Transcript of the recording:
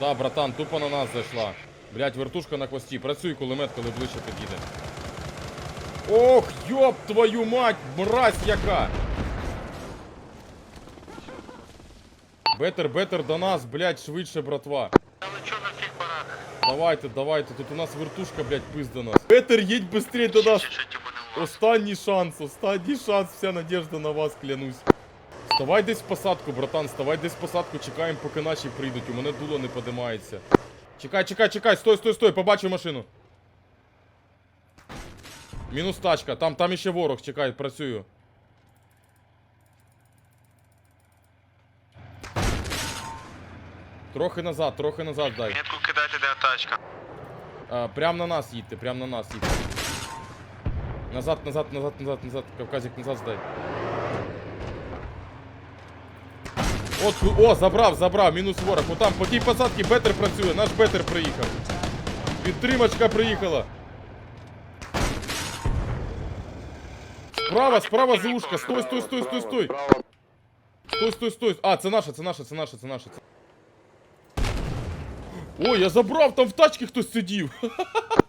Да, братан, тупо на нас зайшла. Блять, вертушка на хвості. Працюй кулемет, коли ближче під'їде. Ох, йоп твою мать, мразь яка! Бетер, бетер до нас, блять, швидше, братва. Давайте, давайте, тут у нас вертушка, блять, пиз до нас. Бетер, їдь быстрее до нас. Чи ще ті буде у вас? Останній шанс, останній шанс, вся надежда на вас, клянусь. Вставай десь в посадку, братан, вставай десь в посадку, чекаємо, поки наші прийдуть. У мене дуло не подимається. Чекай, чекай, чекай, стой, стой, стой, побачу машину. Мінус тачка, там, там іще ворог, чекай, працюю. Трохи назад, трохи назад дай. Метку кидайте, де тачка. А, прям на нас їдьте, прям на нас їдьте. Назад, назад, назад, назад, назад. Кавказик, назад здай. От, о, забрав, забрав, мінус ворог. Отам, по тій посадці бетер працює, наш бетер приїхав. Підтримочка приїхала. Справа, справа зушка. Стой, стой, стой, стой, стой. Стой, стой, стой. А, це наша, це наша, це наша, це наша. Ой, я забрав, там в тачці хтось сидів.